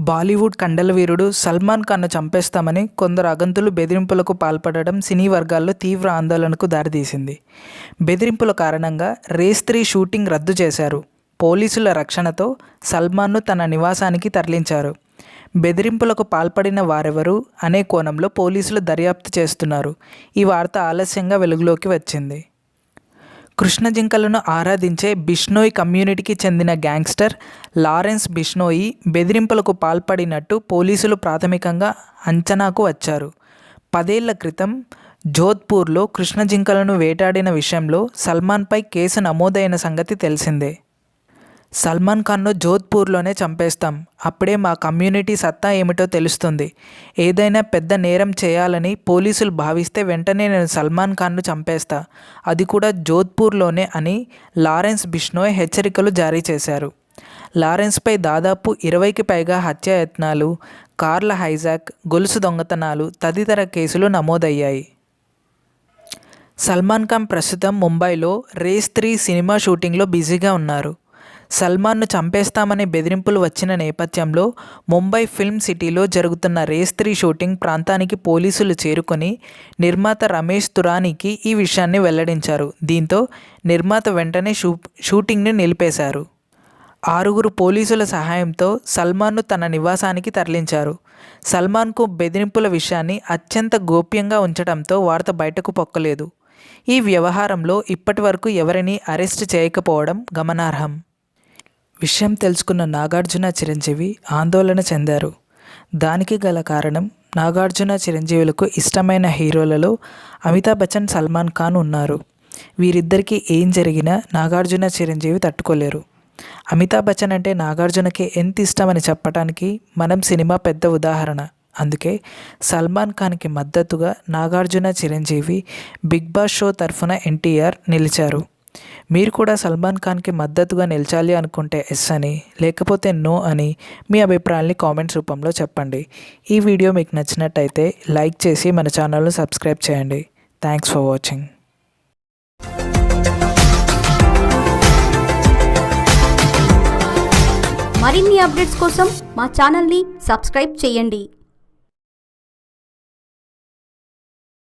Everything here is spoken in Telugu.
బాలీవుడ్ కండలవీరుడు సల్మాన్ ఖాన్ను చంపేస్తామని కొందరు అగంతులు బెదిరింపులకు పాల్పడడం సినీ వర్గాల్లో తీవ్ర ఆందోళనకు దారితీసింది. బెదిరింపుల కారణంగా రేస్ త్రీ షూటింగ్ రద్దు చేశారు. పోలీసుల రక్షణతో సల్మాన్ను తన నివాసానికి తరలించారు. బెదిరింపులకు పాల్పడిన వారెవరు అనే కోణంలో పోలీసులు దర్యాప్తు చేస్తున్నారు. ఈ వార్త ఆలస్యంగా వెలుగులోకి వచ్చింది. కృష్ణ జింకలను ఆరాధించే బిష్నోయ్ కమ్యూనిటీకి చెందిన గ్యాంగ్స్టర్ లారెన్స్ బిష్నోయి బెదిరింపులకు పాల్పడినట్టు పోలీసులు ప్రాథమికంగా అంచనాకు వచ్చారు. పదేళ్ళ క్రితం జోధ్పూర్లో కృష్ణ జింకలను వేటాడిన విషయంలో సల్మాన్పై కేసు నమోదైన సంగతి తెలిసిందే. సల్మాన్ ఖాన్ను జోధ్పూర్లోనే చంపేస్తాం. అప్పుడే మా కమ్యూనిటీ సత్తా ఏమిటో తెలుస్తుంది. ఏదైనా పెద్ద నేరం చేయాలని పోలీసులు భావిస్తే వెంటనే నేను సల్మాన్ ఖాన్ను చంపేస్తా. అది కూడా జోధ్పూర్లోనే అని లారెన్స్ బిష్నోయ్ హెచ్చరికలు జారీ చేశారు. లారెన్స్పై దాదాపు ఇరవైకి పైగా హత్యాయత్నాలు కార్ల హైజాక్ గొలుసు దొంగతనాలు తదితర కేసులు నమోదయ్యాయి. సల్మాన్ ఖాన్ ప్రస్తుతం ముంబైలో రేస్ త్రీ సినిమా షూటింగ్లో బిజీగా ఉన్నారు. సల్మాన్ను చంపేస్తామనే బెదిరింపులు వచ్చిన నేపథ్యంలో ముంబై ఫిల్మ్ సిటీలో జరుగుతున్న రేస్ త్రీ షూటింగ్ ప్రాంతానికి పోలీసులు చేరుకొని నిర్మాత రమేష్ తురానికి ఈ విషయాన్ని వెల్లడించారు. దీంతో నిర్మాత వెంటనే షూ షూటింగ్ని నిలిపేశారు. ఆరుగురు పోలీసుల సహాయంతో సల్మాన్ను తన నివాసానికి తరలించారు. సల్మాన్కు బెదిరింపుల విషయాన్ని అత్యంత గోప్యంగా ఉంచడంతో వార్త బయటకు పొక్కలేదు. ఈ వ్యవహారంలో ఇప్పటి వరకు ఎవరిని అరెస్ట్ చేయకపోవడం గమనార్హం. విషయం తెలుసుకున్న నాగార్జున చిరంజీవి ఆందోళన చెందారు. దానికి గల కారణం నాగార్జున చిరంజీవులకు ఇష్టమైన హీరోలలో అమితాబ్ బచ్చన్ సల్మాన్ ఖాన్ ఉన్నారు. వీరిద్దరికీ ఏం జరిగినా నాగార్జున చిరంజీవి తట్టుకోలేరు. అమితాబ్ బచ్చన్ అంటే నాగార్జునకి ఎంత ఇష్టమని చెప్పడానికి మనం సినిమా పెద్ద ఉదాహరణ. అందుకే సల్మాన్ ఖాన్కి మద్దతుగా Nagarjuna Chiranjeevi big boss show తరఫున ఎన్టీఆర్ నిలిచారు. మీరు కూడా సల్మాన్ ఖాన్కి మద్దతుగా నిలిచాలి అనుకుంటే ఎస్ అని లేకపోతే నో అని మీ అభిప్రాయాల్ని కామెంట్స్ రూపంలో చెప్పండి. ఈ వీడియో మీకు నచ్చినట్టయితే లైక్ చేసి మన ఛానల్ను సబ్స్క్రైబ్ చేయండి. థ్యాంక్స్ ఫర్ వాచింగ్ మరిన్ని అప్డేట్స్ కోసం మా ఛానల్ని సబ్స్క్రైబ్ చేయండి.